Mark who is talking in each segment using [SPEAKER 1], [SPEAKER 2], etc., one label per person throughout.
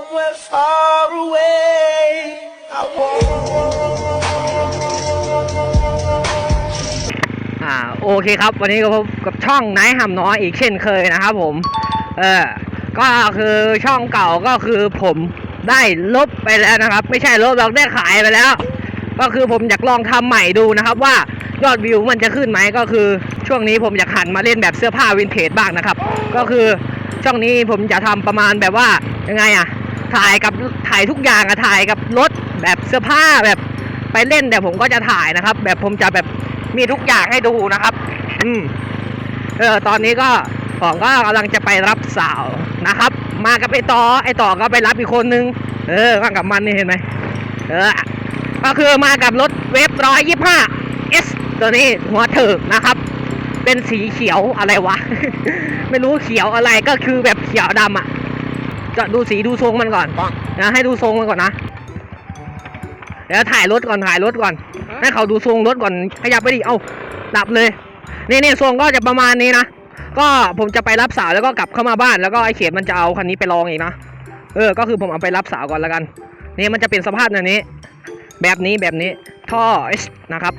[SPEAKER 1] Somewhere far away, I want.
[SPEAKER 2] อ่าโอเคครับ วันนี้ก็พบกับช่องนายหำน้อยอีกเช่นเคยนะครับผม เออก็คือช่องเก่าก็คือผมได้ลบไปแล้วนะครับ ไม่ใช่ลบเราได้ขายไปแล้ว ก็คือผมอยากลองทำใหม่ดูนะครับ ว่ายอดวิวมันจะขึ้นไหมก็คือช่วงนี้ผมอยากหันมาเล่นแบบเสื้อผ้าวินเทจบ้างนะครับ ก็คือช่องนี้ผมจะทำประมาณแบบว่ายังไงอะ ถ่ายกับถ่ายทุกอย่างอะถ่ายกับรถแบบเสื้อผ้าแบบไปเล่นแต่ผมก็จะถ่ายนะครับ แบบผมจะแบบมีทุกอย่างให้ดูนะครับ อืมเออตอนนี้ก็ผมก็กำลังจะไปรับสาวนะครับ มากับไอ้ต่อไอ้ต่อก็ไปรับอีกคนนึง เออมากับมันนี่เห็นไหมเออ ก็คือมากับรถเวฟร้อยยี่ห้าเอสตัวนี้หัวเถิกนะครับ เป็นสีเขียวอะไรวะ ไม่รู้เขียวอะไรก็คือแบบเขียวดำอะ จะดูสีดูทรงมันก่อนนะให้ดูทรงมันก่อนนะเดี๋ยวถ่ายรถก่อนถ่ายรถก่อนให้เขาดูทรงรถก่อนขยับไปดิเอาดับเลยนี่นี่ทรงก็จะประมาณนี้นะก็ผมจะไปรับสาวแล้วก็กลับเข้ามาบ้านแล้วก็ไอ้เขียนมันจะเอาคันนี้ไปลองอีกนะเออ ก็คือผมเอาไปรับสาวก่อนแล้วกัน นี่มันจะเป็นสภาพแบบนี้ แบบนี้แบบนี้ท่อเอสนะครับ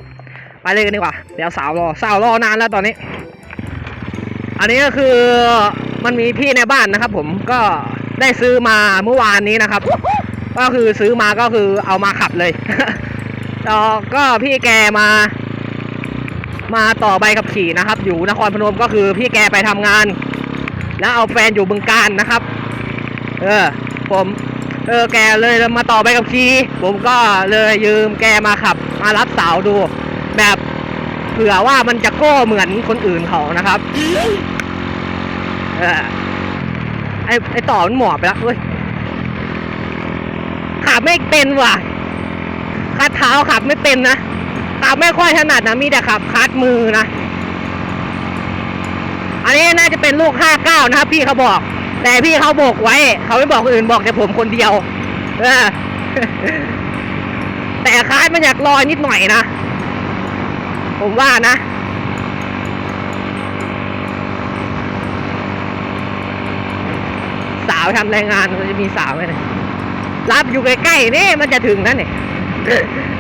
[SPEAKER 2] ไปเลยกันดีกว่าเดี๋ยวสาวรอสาวรอนานแล้วตอนนี้ อันนี้ก็คือมันมีพี่ในบ้านนะครับ ผมก็ ได้ซื้อมาเมื่อวานนี้นะครับ ก็คือซื้อมาก็คือเอามาขับเลยแล้วก็พี่แกมา มาต่อใบขับขี่นะครับ อยู่นครพนมก็คือพี่แกไปทำงาน แล้วเอาแฟนอยู่บึงการนะครับ เออ ผมเออแกเลยมาต่อใบขับขี่ผมก็เลยยืมแกมาขับ มารับสาวดู แบบเผื่อว่ามันจะโก้เหมือนคนอื่นเขานะครับ เออ ไอไอต่อมันหมอบไปแล้วเว้ยขับไม่เป็นว่ะคัดเท้าขับไม่เป็นนะขับไม่ค่อยถนัดนะมีแต่ขับคัดมือนะอันนี้น่าจะเป็นลูกห้าเก้านะครับ พี่เขาบอก แต่พี่เขาบอกไว้ เขาไม่บอกคนอื่นบอกแต่ผมคนเดียวแต่คาดมันอยากลอยนิดหน่อยนะ ผมว่านะาวทำรายงานมันจะมีสาวไหมเนี่ยรับอยู่ใกล้ๆนี่มันจะถึงนั่นเนี่ย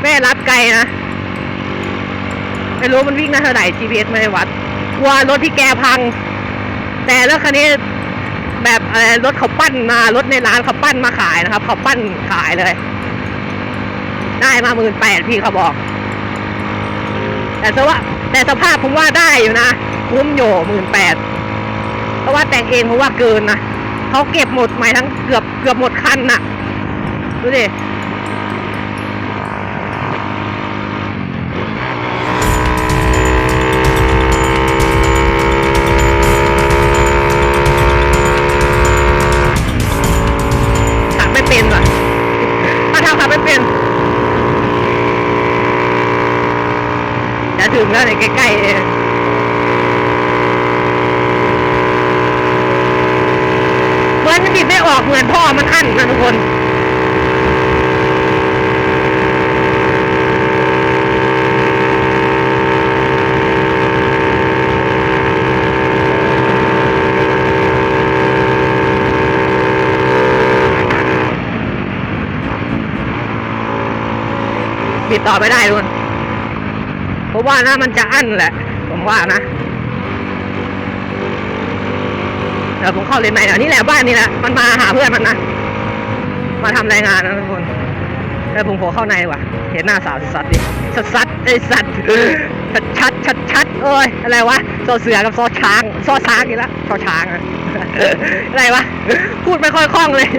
[SPEAKER 2] แม่รับไกลนะไม่รู้มันวิ่งได้เท่าไหร่ GPS ไม่ได้วัดกลัวรถที่แกพัง แต่รถคันนี้แบบอะไรรถเขาปั้นมารถในร้านเขาปั้นมาขายนะครับเขาปั้นขายเลย ได้มาหมื่นแปดพี่เขาบอก แต่สว่าแต่สภาพผมว่าได้อยู่นะ คุ้มอยู่หมื่นแปดเพราะว่าแต่งเองผมว่าเกินนะ เขาเก็บหมดใหม่ทั้งเกือบเกือบหมดคันน่ะ ดูดิขับไม่เป็นว่ะถ้าทำขับไม่เป็นจะถึงแล้วเนี่ยใกล้ๆเองเหมือนมัน บิดไม่ออกเหมือนท่อมันอั้นนะทุกคนบิดต่อไม่ได้ทุกคนเพราะว่านะมันจะอั้นแหละ ผมว่านะ เดี๋ยวผมเข้าเลนในเดี๋ยวนี่แหละบ้านนี่แหละมันมาหาเพื่อนมันนะมาทำรายงานนะทุกคนเดี๋ยวผมขอเข้าในว่ะ เห็นหน้าสาวสัตว์ดิสัตว์สัตว์ไอสัตว์ชัดชัดชัดชัดโอ้ยอะไรวะซอเสือกับซอช้างซอช้างอีกแล้วซอช้างอะอะไรวะพูดไม่ค่อยคล่องเลย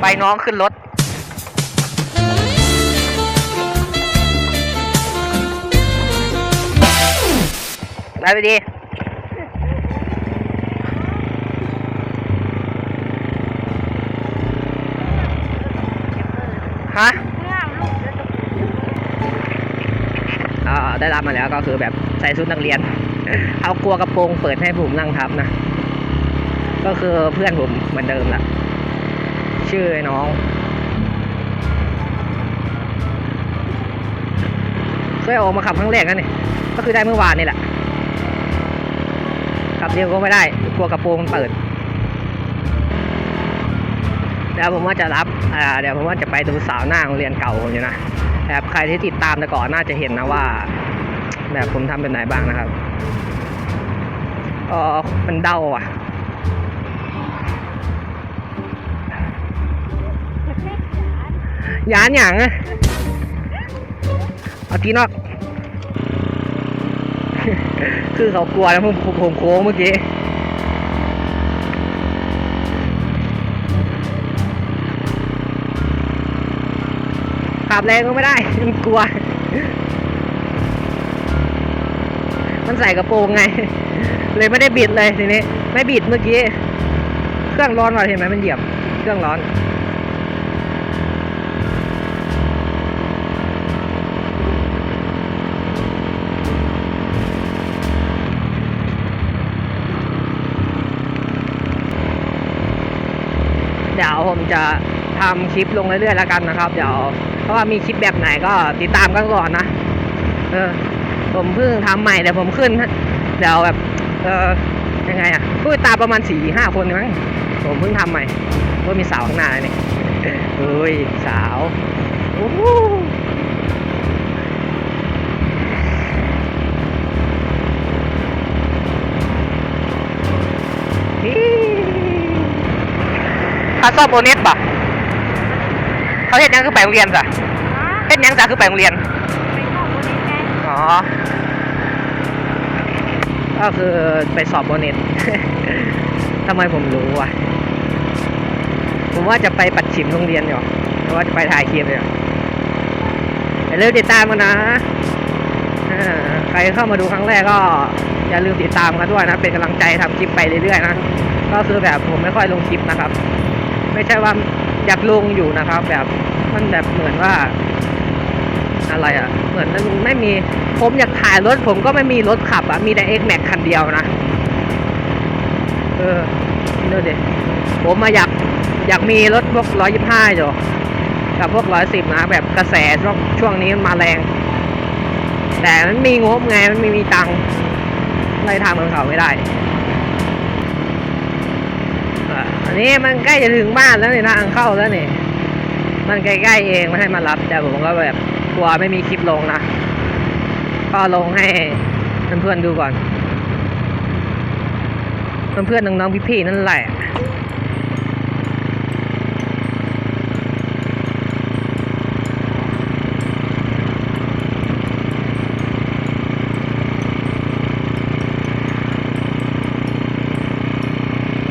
[SPEAKER 2] ไปน้องขึ้นรถ ไปไปดีฮะอ่าได้รับมาแล้วก็คือแบบใส่ชุดนักเรียน เอากลัวกระโปรงเปิดให้ผมนั่งทับนะ ก็คือเพื่อนผมเหมือนเดิมแหละ ชื่อไอ้น้องเคยออกมาขับครั้งแรกนั่นนี่ก็คือได้เมื่อวานนี่แหละ ขับเร็วก็ไม่ได้ กลัวกระโปรงมันเปิด เดี๋ยวผมว่าจะรับอ่าเดี๋ยวผมว่าจะไปดูสาวหน้าโรงเรียนเก่าผมอยู่นะแบบใครที่ติดตามแต่ก่อนน่าจะเห็นนะว่า แบบผมทำเป็นไหนบ้างนะครับอ๋อมันเดาอะ ยานอย่างอะเอาทีนอก คือเขากลัวนะผมผมผมโค้งเมื่อกี้ขับแรงก็ไม่ได้มันกลัว มันใส่กระโปรงไง เลยไม่ได้บิดเลยทีนี้ ไม่บิดเมื่อกี้ เครื่องร้อนว่ะเห็นไหมมันเหยียบ เครื่องร้อน เดี๋ยวผมจะทำคลิปลงเรื่อยๆแล้วกันนะครับ เดี๋ยวเพราะว่ามีคลิปแบบไหนก็ติดตามกันก่อนนะ เออ ผมเพิ่งทำใหม่เดี๋ยวผมขึ้นเดี๋ยวแบบ เออยังไงอะผู้ตามประมาณสี่ห้าคนมั้งผมเพิ่งทำใหม่ว่ามีสาวข้างหน้าเนี่ยเฮ้ยสาวโอ้ หฮิถ้าสอบโบเน็ตป่ะเขาเห็นยังคือไปโรงเรียนจ้ะเห็นยังจ้ะคือไปโรงเรียน อ๋อ ก็คือไปสอบโบเน็ตทำไมผมรู้วะผมว่าจะไปปัดฉิมโรงเรียนอยู่เพราะว่าจะไปถ่ายคลิปอยู่อย่าลืมติดตามกันนะเออใครเข้ามาดูครั้งแรกก็อย่าลืมติดตามกันด้วยนะ เป็นกำลังใจทำคลิปไปเรื่อยๆนะ ก็คือแบบผมไม่ค่อยลงคลิปนะครับ ไม่ใช่ว่าอยากลงอยู่นะครับ แบบมันแบบเหมือนว่า อะไรอะ เหมือนมันไม่มี ผมอยากถ่ายรถ ผมก็ไม่มีรถขับอะ มีแต่ X Max คันเดียวนะ เออดูดิผมมาอยากอยากมีรถพวกร้อยยี่ห้าอยู่กับพวกร้อยสิบนะ แบบกระแสช่วงช่วงนี้มันมาแรง แต่มันมีงบไงมันไม่มีตังค์เลยทำของเขาไม่ได้อะอั นนี้มันใกล้จะถึงบ้านแล้วนี่ทางเข้าแล้วนี่ มันใกล้ๆเองไม่ให้มารับ แต่ผมก็แบบกลัวไม่มีคลิปลงนะ ก็ลงให้เพื่อนๆดูก่อน เพื่อนๆน้องๆพี่ๆนั่นแหละ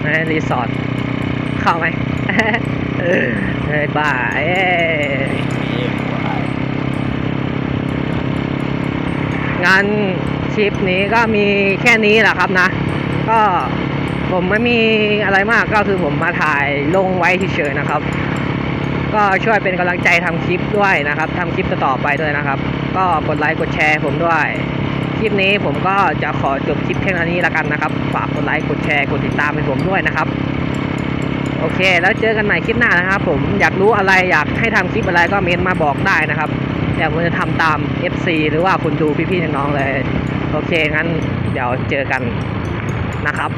[SPEAKER 2] ในรีสอร์ท เข้าไหมเฮ้ยบ้าเอ้งานคลิปนี้ก็มีแค่นี้แหละครับนะ ก็ผมไม่มีอะไรมากก็คือผมมาถ่ายลงไว้เฉยๆนะครับ ก็ช่วยเป็นกำลังใจทำคลิปด้วยนะครับทำคลิปต่อไปด้วยนะครับ ก็กดไลค์กดแชร์ผมด้วยคลิปนี้ผมก็จะขอจบคลิปแค่นี้แล้วกันนะครับ ฝากกดไลค์กดแชร์กดติดตามให้ผมด้วยนะครับ โอเค แล้วเจอกันใหม่คลิปหน้านะครับผมอยากรู้อะไรอยากให้ทำคลิปอะไรก็เมนมาบอกได้นะครับเดี๋ยวผมจะทำตาม FC หรือว่าคุณดูพี่ๆน้องๆเลย โอเคงั้นเดี๋ยวเจอกันนะครับ